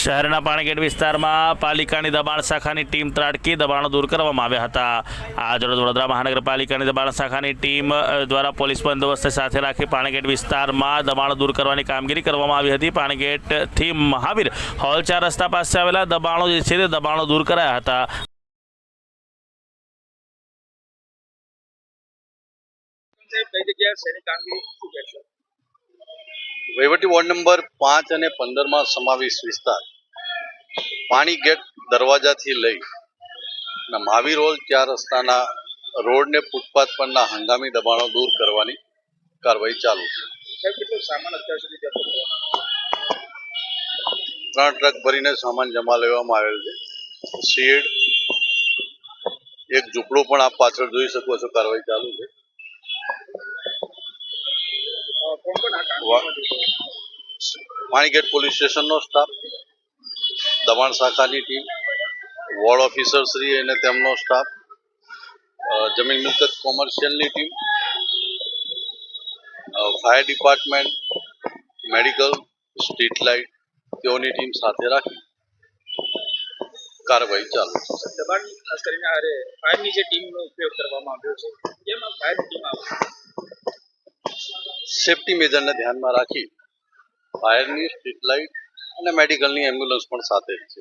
શહેરના પાણીગેટ વિસ્તારમાં પાલિકાની દબાણ શાખાની ટીમ ત્રાટકી દબાણો દૂર કરવામાં આવ્યા હતા. આજ રોજ વડોદરા મહાનગરપાલિકાની દબાણ શાખાની ટીમ દ્વારા પોલીસ બંદોબસ્ત સાથે રાખી પાણીગેટ વિસ્તારમાં દબાણો દૂર કરવાની કામગીરી કરવામાં આવી હતી. પાણીગેટથી મહાવીર હોલ ચાર રસ્તા પાસે આવેલા દબાણો જે છે તે દબાણો દૂર કરાયા હતા. કઈ જગ્યાએ શેની કામગીરી શું કહેશો વહીવટી વોર્ડ નંબર પાંચ અને પંદરમાં સમાવેશ વિસ્તાર. પાણી ગેટ દરવાજાથી લઈ મહાવીર હોલ ચાર રસ્તાના રોડ ને ફૂટપાથ પરના હંગામી દબાણો દૂર કરવાની કાર્યવાહી ચાલુ છે. ત્રણ ટ્રક ભરીને સામાન જમા લેવામાં આવેલ છે. શેડ એક ઝૂંપડું પણ આપ પાછળ જોઈ શકો છો કાર્યવાહી ચાલુ છે. પાણીગેટ પોલીસ સ્ટેશનનો સ્ટાફ, દબાણ શાખાની ટીમ, વોર્ડ ઓફિસર શ્રી અને તેમનો સ્ટાફ જમીન મિલકત કોમર્શિયલની team fire department, medical, street light, તેઓની ટીમ સાથે રાખી કાર્યવાહી ચાલુ છે. ખાસ કરીને ફાયરની જે ટીમનો ઉપયોગ કરવામાં આવ્યો છે જેમાં ફાયર ટીમ આવે? સેફટી મેજરને ધ્યાનમાં રાખી ફાયરની સ્ટ્રીટ લાઇટ અને મેડિકલની એમ્બ્યુલન્સ પણ સાથે છે.